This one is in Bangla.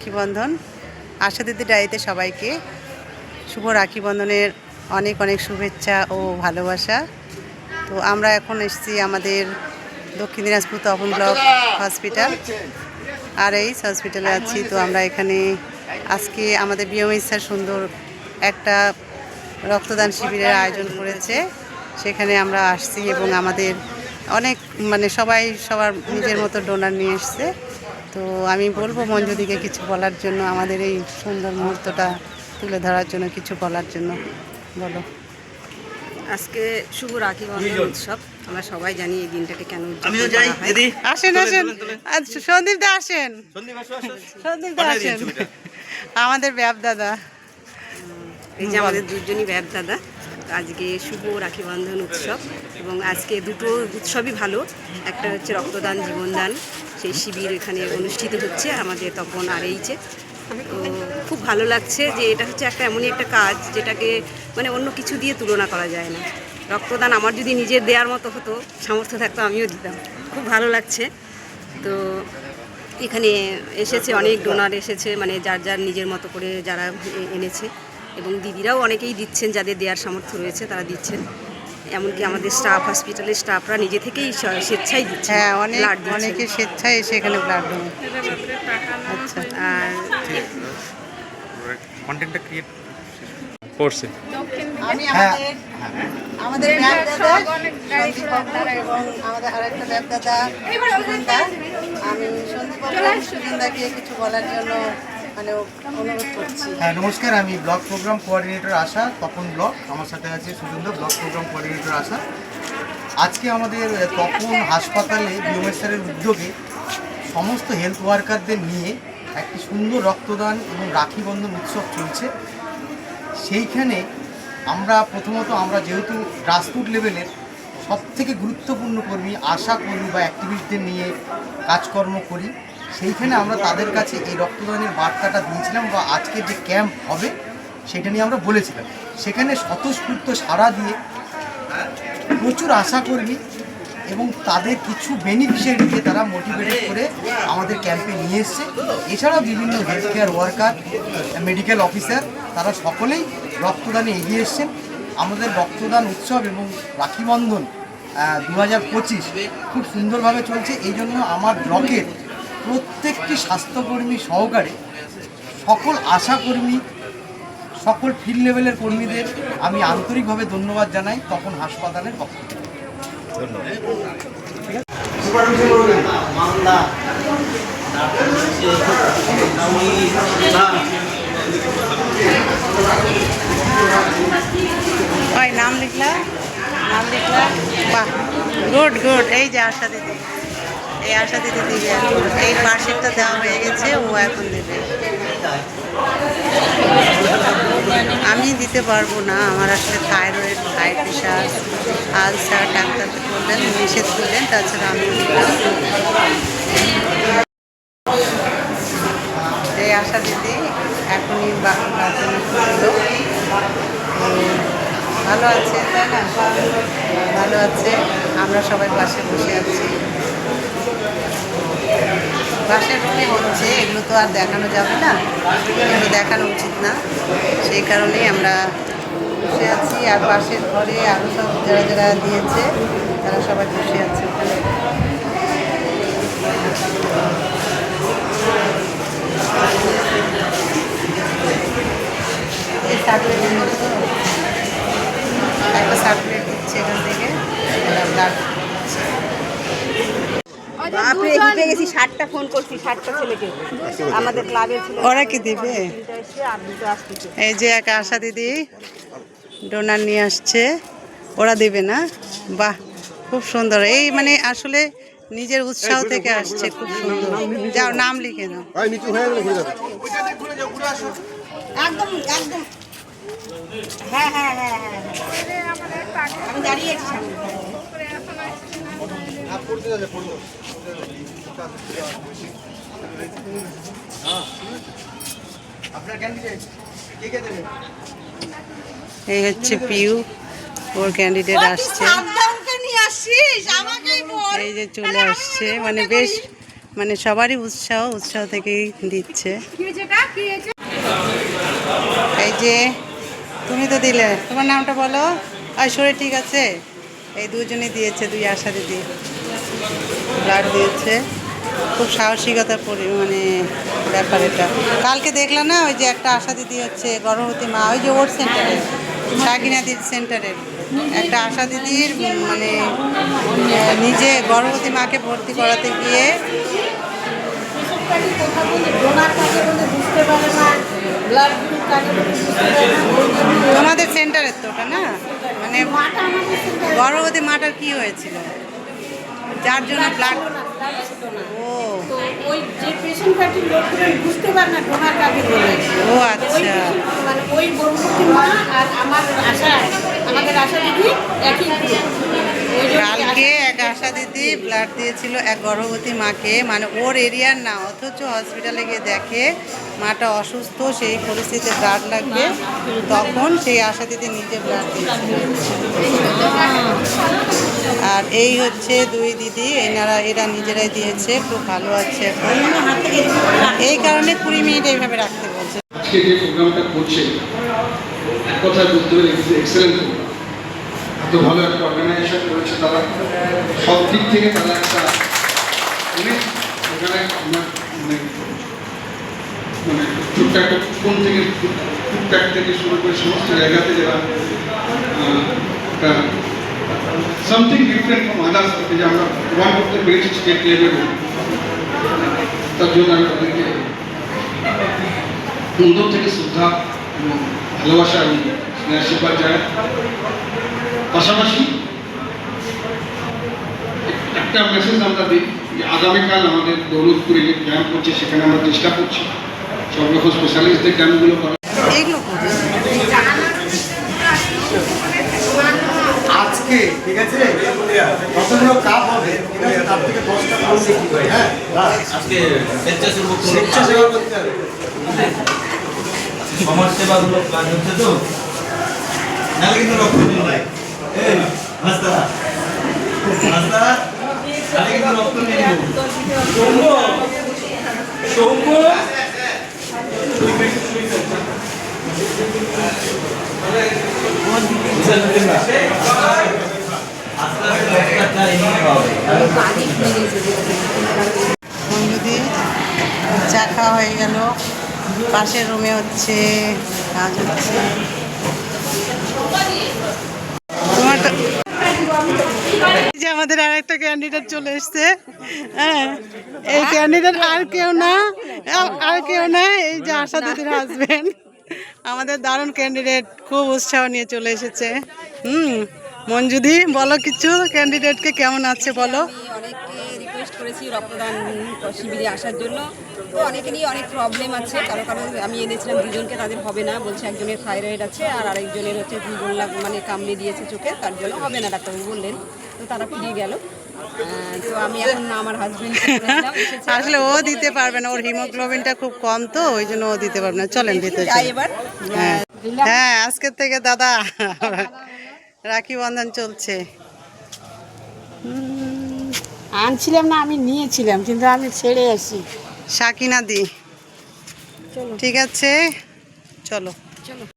রাখি বন্ধন আশা দিদি ডায়েরিতে সবাইকে শুভ রাখি বন্ধনের অনেক অনেক শুভেচ্ছা ও ভালোবাসা। তো আমরা এখন এসেছি আমাদের দক্ষিণ দিনাজপুর তপন ব্লক হসপিটাল। আর এই হসপিটালে আছি, তো আমরা এখানে আজকে আমাদের বিএমএই স্যার সুন্দর একটা রক্তদান শিবিরের আয়োজন করেছে। সেখানে আমরা আসছি এবং আমাদের অনেক মানে সবাই সবার নিজের মতো ডোনার নিয়ে এসছে। তো আমি বলব মঞ্জুদিকে কিছু বলার জন্য আমাদের এই সুন্দর মুহূর্তটা তুলে ধরার জন্য কিছু বলার জন্য। বলো। আজকে শুভ রাখি বন্ধন উৎসব। আমরা সবাই জানি এই দিনটাকে কেন উদযাপন আমিও যাই দিদি। আসেন আসেন। আচ্ছা সন্দীপ দা আসেন। সন্দীপ আসো আসো সন্দীপ দা আসেন। আমাদের ব্যাপ দাদা। এই যে আমাদের দুজনই ব্যাপ দাদা। আজকে শুভ রাখি বন্ধন উৎসব। এবং আজকে দুটো উৎসবই ভালো। একটা হচ্ছে রক্তদান জীবনদান। সেই শিবির এখানে অনুষ্ঠিত হচ্ছে আমাদের তখন আর এইচে তো খুব ভালো লাগছে যে এটা হচ্ছে একটা এমনই একটা কাজ যেটাকে মানে অন্য কিছু দিয়ে তুলনা করা যায় না। রক্তদান আমার যদি নিজের দেওয়ার মতো হতো, সামর্থ্য থাকতো, আমিও দিতাম। খুব ভালো লাগছে। তো এখানে এসেছে, অনেক ডোনার এসেছে মানে যার যার নিজের মতো করে যারা এনেছে। এবং দিদিরাও অনেকেই দিচ্ছেন, যাদের দেওয়ার সামর্থ্য রয়েছে, তারা দিচ্ছেন। এমনকি আমাদের স্টাফ হসপিটালের স্টাফরা নিজে থেকেই স্বেচ্ছায় দিচ্ছে হ্যাঁ অনেক অনেকে স্বেচ্ছায় এসে এখানে ব্লাড দেবে আচ্ছা। আর কন্টেন্টটা ক্রিয়েট করছে আমি আমাদের আমাদের ব্যাপ দাদা সন্দীপ বাবু এবং আমাদের আরেকটা ব্যাপ দাদা আমি সন্দীপ বাবু এবং সুজনদাকে কিছু বলার জন্য হ্যাঁ নমস্কার, আমি block program coordinator ASHA, Tapan block আমার সাথে আছে সুজন্দর ব্লক প্রোগ্রাম কোঅর্ডিনেটর আশা। আজকে আমাদের তপন হাসপাতালে বিওমেস্টারের উদ্যোগে সমস্ত হেলথ ওয়ার্কারদের নিয়ে একটি সুন্দর রক্তদান এবং রাখি বন্ধন উৎসব চলছে। সেইখানে আমরা প্রথমত, আমরা যেহেতু গ্রাসরুট লেভেলের সব থেকে গুরুত্বপূর্ণ কর্মী, আশা কর্মী বা অ্যাক্টিভিস্টদের নিয়ে কাজকর্ম করি। সেইখানে আমরা তাদের কাছে এই রক্তদানের বার্তাটা দিয়েছিলাম বা আজকের যে ক্যাম্প হবে, সেটা নিয়ে আমরা বলেছিলাম। সেখানে স্বতঃস্ফূর্ত সাড়া দিয়ে প্রচুর আশা আশাকর্মী এবং তাদের কিছু বেনিফিশিয়ারিকে তারা মোটিভেটেড করে আমাদের ক্যাম্পে নিয়ে এসছে। এছাড়াও বিভিন্ন health care worker medical officer তারা সকলেই রক্তদানে এগিয়ে এসছেন। আমাদের রক্তদান উৎসব এবং রাখিবন্ধন দু হাজার পঁচিশ খুব সুন্দরভাবে চলছে। এই জন্য আমার ব্লকের প্রত্যেকটি স্বাস্থ্যকর্মী সহকারে সকল আশাকর্মী, সকল ফিল্ড লেভেলের কর্মীদের আমি আন্তরিকভাবে ধন্যবাদ জানাই তখন হাসপাতালের পক্ষ নাম লিখলা নাম লিখলা? বাহ গুড গুড এই যে আশা দিদি। এই আশা দিদি দিবে। এই মার্কশিটটা দেওয়া হয়ে গেছে, ও এখন দেবে। আমি দিতে পারব না, আমার আসলে thyroid, high pressure, ulcer, doctor বললেন নিষেধ করলেন, তাছাড়া আমি এই আশা দিদি এখনই ভালো আছে, তাই না? ভালো আছে। আমরা সবাই পাশে বসে আছি। বাসের রুমে হচ্ছে, এগুলো তো আর দেখানো যাবে না। এগুলো দেখানো উচিত না। সেই কারণেই আমরা বসে আছি, আর পাশের ঘরে আরও সব যারা যারা দিয়েছে, তারা সবাই বসে আছে। একটা সার্কুলেট দিচ্ছে এখান থেকে। বাপরে জিতে গেছি ষাটটা ফোন করছি ষাটটা ছেলেকে। আমাদের ক্লাবের ছেলে। ওরা কি দিবে? এই যে এক আশা দিদি ডোনার নিয়ে আসছে। ওরা দেবে না? বাহ খুব সুন্দর। এই মানে আসলে নিজের উৎসাহ থেকে আসছে খুব সুন্দর। যাও নাম লিখে দাও একদম একদম। হ্যাঁ হ্যাঁ হ্যাঁ হ্যাঁ। আমি দাঁড়িয়ে আছি সামনে। আপনার ক্যান্ডিডেট কে কে দেবেন এই হচ্ছে পিউ ওর ক্যান্ডিডেট আসছে। এই যে চলে আসছে মানে বেশ মানে সবারই উৎসাহ উৎসাহ থেকেই দিচ্ছে। এই যে তুমি তো দিলে তোমার নামটা বলো? আর শরীর ঠিক আছে? এই দুজনে দিয়েছে দুই আশা দিদি ব্লাড দিয়েছে। খুব সাহসিকতা পরি মানে ব্যাপার এটা। কালকে দেখলাম না, ওই যে একটা আশা দিদি হচ্ছে, গর্ভবতী মা, ওই যে ওর সেন্টারে সাকিনা দিদি সেন্টারের একটা আশা দিদির মানে নিজে গর্ভবতী মাকে ভর্তি করাতে গিয়ে তোমাদের সেন্টারের তো ওটা না? মানে গর্ভবতী মাটার কি হয়েছিল? যার জন্য ব্লাড। ও তো ওই যে পেশেন্ট পার্টির লোকগুলো বুঝতে পারে না ডোনার কাকে বলে ও ওই আচ্ছা patient মানে ওই গর্ভবতী মা আর আমার আশা আমাদের আশা দিদি একই group। ওই জন্য কালকে এক আশা দিদি ব্লাড দিয়েছিল এক গর্ভবতী মাকে। মানে ওর এরিয়ার না, অথচ হসপিটালে গিয়ে দেখে মাটা অসুস্থ, সেই পরিস্থিতিতে ব্লাড লাগবে। তখন সেই আশা দিদি নিজে ব্লাড দিয়েছিল। আর এই হচ্ছে দুই দিদি, এনারা, এরা নিজেরাই দিয়েছে, খুব ভালো আছে এখন। এই কারণে কুড়ি মিনিট এইভাবে রাখতে বলছে। এক কথায় গেলে এক্সেলেন্ট। প্রোগ্রাম এত ভালো একটা অর্গানাইজেশন করেছে তারা। সব দিক থেকে তারা একটা অনেক এখানে আমরা মানে মানে টুকটাক কোন থেকে টুকটাক থেকে শুরু করে সমস্ত জায়গাতে যারা আহ, একটা সামথিং ডিফারেন্ট ফ্রম আদার্স যে আমরা প্রমাণ করতে পেরেছি স্টেট লেভেলে তার জন্য আমি তাদেরকে অন্তর থেকে শ্রদ্ধা এবং ভালোবাসা এবং স্নেহ আশীর্বাদ জানাই। পাশাপাশি একটা মেসেজ আমরা দিই যে আগামীকাল আমাদের দৌলতপুরে যে ক্যাম্প হচ্ছে সেখানে আমরা চেষ্টা করছি। সব রকম স্পেশালিস্টদের ক্যাম্পগুলো করা আজকে ঠিক আছে কতগুলো কাপ হবে? ঠিক আছে তার থেকে দশটা কমবে কি করে? হ্যাঁ আজকে স্বেচ্ছাসেবা করতে হবে। সমাজ সেবাগুলো প্ল্যান হচ্ছে তো। নাহলে কিন্তু রক্ত নাই চা খাওয়া হয়ে গেল। পাশের রুমে হচ্ছে কাজ হচ্ছে তোমারটা এই যে আমাদের আর একটা ক্যান্ডিডেট চলে এসছে। হ্যাঁ এই ক্যান্ডিডেট আর কেউ না, আর- কেউ না, এই যে আশা দিদির হাজবেন্ড আমাদের দারুণ ক্যান্ডিডেট খুব উৎসাহ নিয়ে চলে এসেছে। হুম, মঞ্জুদি, বলো কিছু ক্যান্ডিডেটকে কেমন আছে বলো। অনেককে রিকোয়েস্ট করেছি রক্তদান শিবিরে আসার জন্য। তো অনেকেরই অনেক প্রবলেম আছে। কারও কারও আমি এনেছিলাম, দুজনকে তাদের হবে না বলছে, একজনের থাইরয়েড আছে আর আরেকজনের হচ্ছে বললাম মানে কামড়ে দিয়েছে চোখে, তার জন্য হবে না, ডাক্তারবাবু বললেন। তো তারা ফিরে গেল। তো আমি এখন আমার হাজবেন্ড আসলে ও দিতে পারবে না ওর হিমোগ্লোবিনটা খুব কম তো ওই জন্য ও দিতে পারবে না। চলেন দিতে এবার। হ্যাঁ। হ্যাঁ আজকের থেকে দাদা। রাখি বন্ধন চলছে। আনছিলাম না আমি নিয়েছিলাম কিন্তু আমি ছেড়ে আসি। সাকিনা দি। ঠিক আছে চলো। চলো।